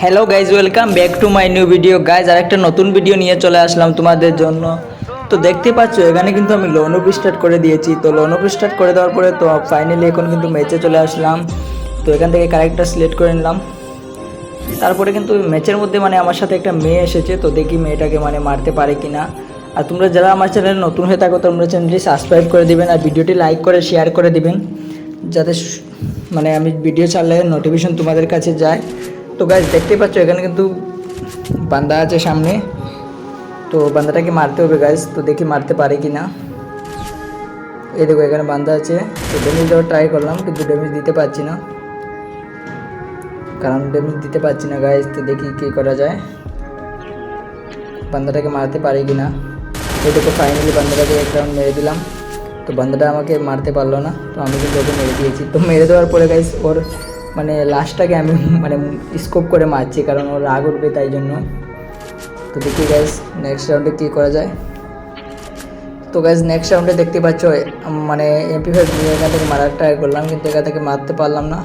Hello guys welcome back to my new video guys আর একটা নতুন video নিয়ে চলে আসলাম তোমাদের জন্য। তো দেখতে পাচ্ছ, এখানে কিন্তু আমি লোন অফ স্টার্ট করে দিয়েছি। তো লোন অফ স্টার্ট করে দেওয়ার পরে তো ফাইনালি এখন কিন্তু ম্যাচে চলে আসলাম। তো এখান থেকে ক্যারেক্টার সিলেক্ট করে নিলাম। তারপরে কিন্তু ম্যাচের মধ্যে মানে আমার সাথে একটা মেয়ে এসেছে, তো দেখি মেয়েটাকে মানে মারতে পারে কি না আর তোমরা যারা আমার চ্যানেলে নতুন হয়ে থাকো, তোমরা চ্যানেলটি সাবস্ক্রাইব করে দিবেন আর ভিডিওটি লাইক করে শেয়ার করে দেবেন। যাতে মানে আমি ভিডিও ছাড়লে নোটিফিকেশন তোমাদের কাছে যায়। তো গাছ দেখতে পাচ্ছ, এখানে কিন্তু বান্দা আছে সামনে। তো বান্দাটাকে মারতে হবে গাছ তো দেখি মারতে পারে কি না এই দেখো, এখানে বান্দা আছে। তো ড্যামেজ দেওয়ার ট্রাই করলাম, কিন্তু ড্যামেজ দিতে পারছি না। কারণ ড্যামেজ দিতে পারছি না গাইজ তো দেখি কী করা যায়। বান্দাটাকে মারতে পারি কি না এই দেখো ফাইনালি বান্দাটাকে এক রাউন্ড মেরে দিলাম। তো বান্দাটা আমাকে মারতে পারল না, তো আমি কিন্তু ওকে মেরে দিয়েছি। তো মেরে দেওয়ার পরে গাইজ ওর মানে লাস্টটাকে আমি মানে স্কোপ করে মারছি, কারণ ওর রাগ উঠবে তাই জন্য। তো দেখি গ্যাস নেক্সট রাউন্ডে কী করা যায়। তো গ্যাস নেক্সট রাউন্ডে দেখতে পাচ্ছ মানে এমপি ফাইভ এখান থেকে মারার ট্রাই করলাম, কিন্তু এখান থেকে মারতে পারলাম না।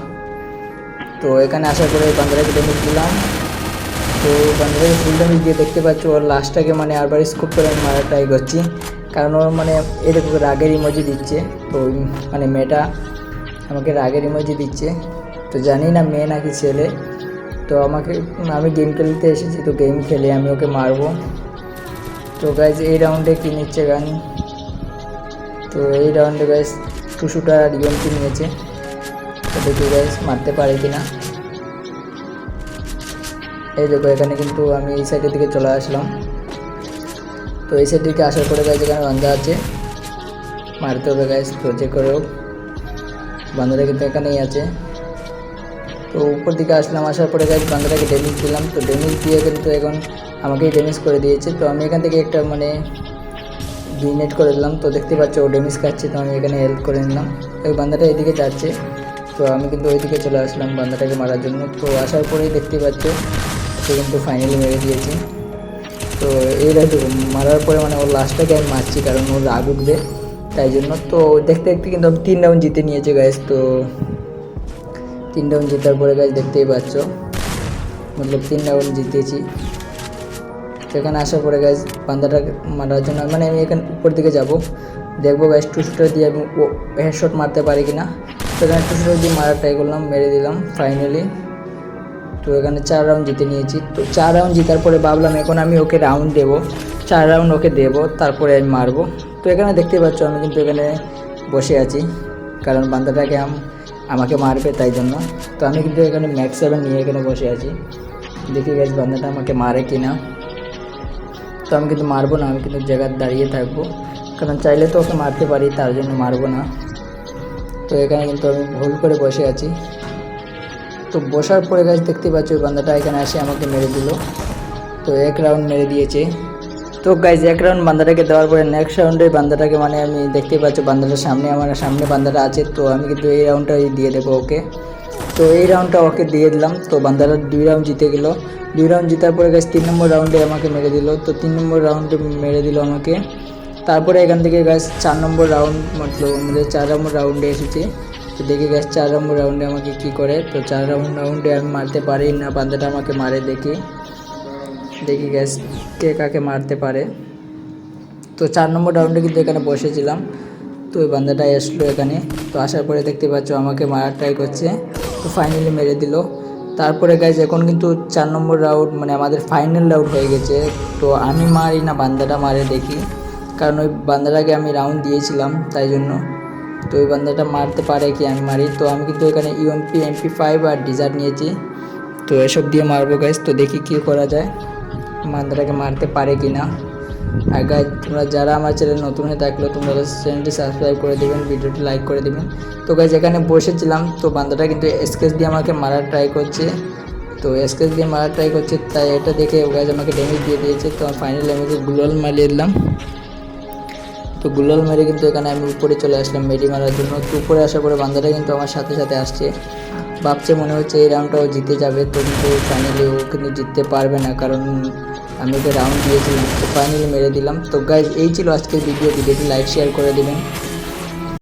তো এখানে আসার পরে বান্দারাকে ড্যামেজ দিলাম তো বান্দারাকে ফুল ড্যামেজ দিয়ে দেখতে পাচ্ছ, ওর লাস্টটাকে মানে আরবার স্কোপ করে আমি মারা ট্রাই করছি। কারণ ওর মানে এরকম রাগের ইমোজি দিচ্ছে। তো মানে মেয়েটা আমাকে রাগের ইমোজি দিচ্ছে। তো জানি না মেয়ে নাকি ছেলে। তো আমাকে, আমি গেম খেলতে এসেছি, তো গেম খেলে, আমি ওকে মারবো। তো গাইজ এই রাউন্ডে কী নিচ্ছে গান? তো এই রাউন্ডে গাইজ টুসুটা আর ইএমপি নিয়েছে। তো দেখি গাইজ মারতে পারে কি না এই দেখো, এখানে কিন্তু আমি এই সাইডের দিকে চলে আসলাম। তো এই সাইড দিকে আসার পরে গাইজ এখানে বান্ধা আছে। মারতে হবে গাইজ তো যে করে হোক। বান্ধাটা কিন্তু এখানেই আছে। তো উপর দিকে আসলাম, আসার পরে গাইজ বান্ধাটাকে ড্যামেজ দিলাম। তো ড্যামেজ দিয়ে কিন্তু এখন আমাকেই ড্যামেজ করে দিয়েছে। তো আমি এখান থেকে একটা মানে গ্রিনেট করে দিলাম। তো দেখতে পাচ্ছ ও ড্যামেজ খাচ্ছে, তো আমি এখানে হেল্প করে নিলাম। ওই বান্দাটা এদিকে যাচ্ছে। তো আমি কিন্তু ওইদিকে চলে আসলাম বান্দাটাকে মারার জন্য। তো আসার পরেই দেখতে পাচ্ছ সে কিন্তু ফাইনালি মেরে দিয়েছে। তো এই দেখো, মারার পরে মানে ওর লাস্টটাকে আমি মারছি কারণ ওর রাগ উঠবে তাই জন্য। তো দেখতে দেখতে কিন্তু আমি তিন রাউন্ড জিতে নিয়েছে গাইজ তো তিন রাউন্ড জেতার পরে গাইজ দেখতেই পাচ্ছ। মতলব তিন রাউন্ড জিতেছি। এখানে আসার পরে গাইজ বান্দাটা মারার জন্য মানে আমি এখানে উপর দিকে যাব। দেখব গাইজ টু শুটার দিয়ে আমি হেডশট মারতে পারি কিনা। তো এখানে টু শুটার দিয়ে মারার ট্রাই করলাম, মেরে দিলাম ফাইনালি তো এখানে চার রাউন্ড জিতে নিয়েছি। তো চার রাউন্ড জেতার পরে ভাবলাম, এখন আমি ওকে রাউন্ড দেবো। চার রাউন্ড ওকে দেবো, তারপরে আমি মারবো। তো এখানে দেখতে পাচ্ছ, আমি কিন্তু এখানে বসে আছি। কারণ বান্দাটাকে আম- আমাকে মারবে তাই জন্য। তো আমি কিন্তু এখানে ম্যাক্স সেভেন নিয়ে এখানে বসে আছি। দেখি গেছ বান্দাটা আমাকে মারে কি না তো আমি কিন্তু মারবো না, আমি কিন্তু জায়গায় দাঁড়িয়ে থাকব। কারণ চাইলে তো ওকে মারতে পারি, তার জন্য মারবো না। তো এখানে কিন্তু আমি ভুল করে বসে আছি। তো বসার পরে গাছ দেখতে পাচ্ছি ওই বান্দাটা এখানে আসে আমাকে মেরে দিল। তো এক রাউন্ড মেরে দিয়েছে। তো গাইজ এক রাউন্ড বান্দাটাকে দেওয়ার পরে নেক্সট রাউন্ডে বান্দাটাকে মানে আমি দেখতে পাচ্ছ বান্দাটার সামনে, আমার সামনে বান্দাটা আছে, তো আমি কিন্তু এই রাউন্ডটাই দিয়ে দেবো ওকে। তো এই রাউন্ডটা ওকে দিয়ে দিলাম, তো বান্দাটা দুই রাউন্ড জিতে গেল। দুই রাউন্ড জেতার পরে গাছ তিন নম্বর রাউন্ডে আমাকে মেরে দিল, তো তিন নম্বর রাউন্ডে মেরে দিল আমাকে। তারপরে এখান থেকে গাছ চার নম্বর রাউন্ড মতলব আমাদের চার নম্বর রাউন্ডে এসেছে। তো দেখি গাছ চার নম্বর রাউন্ডে আমাকে কি করে, তো চার রাউন্ড রাউন্ডে আমি মারতে পারি না, বান্দাটা আমাকে মারে দেখি। দেখি গ্যাস কে কাকে মারতে পারে। তো চার নম্বর রাউন্ডে কিন্তু এখানে বসেছিলাম। তো ওই বান্দাটা আসলো এখানে। তো আসার পরে দেখতে পাচ্ছ আমাকে মারার ট্রাই করছে। তো ফাইনালি মেরে দিল। তারপরে গাইজ এখন কিন্তু চার নম্বর রাউন্ড মানে আমাদের ফাইনাল রাউন্ড হয়ে গেছে। তো আমি মারি না, বান্দাটা মারে দেখি। কারণ ওই বান্দাটাকে আমি রাউন্ড দিয়েছিলাম, তাই জন্য। তো ওই বান্দাটা মারতে পারে কি আমি মারি। তো আমি কিন্তু এখানে ইউএমপি এমপি ফাইভ আর ডিজার নিয়েছি। তো এসব দিয়ে মারবো গাইজ তো দেখি কী করা যায়। বান্দাটাকে মারতে পারে কি না আর গাইজ তোমরা যারা আমার চ্যানেল নতুন হয়ে থাকলে তোমরা চ্যানেলটি সাবস্ক্রাইব করে দেবেন, ভিডিওটি লাইক করে দেবেন। তো গাইজ এখানে বসেছিলাম, তো বান্দাটা কিন্তু স্কেচ দিয়ে আমাকে মারার ট্রাই করছে। তো স্কেচ দিয়ে মারার ট্রাই করছে, তাই এটা দেখে গাইজ আমাকে ড্যামেজ দিয়ে দিয়েছে। তো ফাইনালি আমাকে গুলাল মারিয়ে দিলাম। তো গুলাল মেরে কিন্তু এখানে আমি উপরে চলে আসলাম মেডি মারার জন্য। তো উপরে আসার পরে বান্দাটা কিন্তু আমার সাথে সাথে আসছে। ভাবছে মনে হচ্ছে এই রাউন্ডটাও জিতে যাবে তো কিন্তু ফাইনালি ও কিন্তু জিততে পারবে না, কারণ আমি ওকে রাউন্ড দিয়েছিলাম তো ফাইনালি মেরে দিলাম। তো গাইজ এই ছিল আজকের ভিডিও ভিডিওটি লাইক শেয়ার করে দেবেন।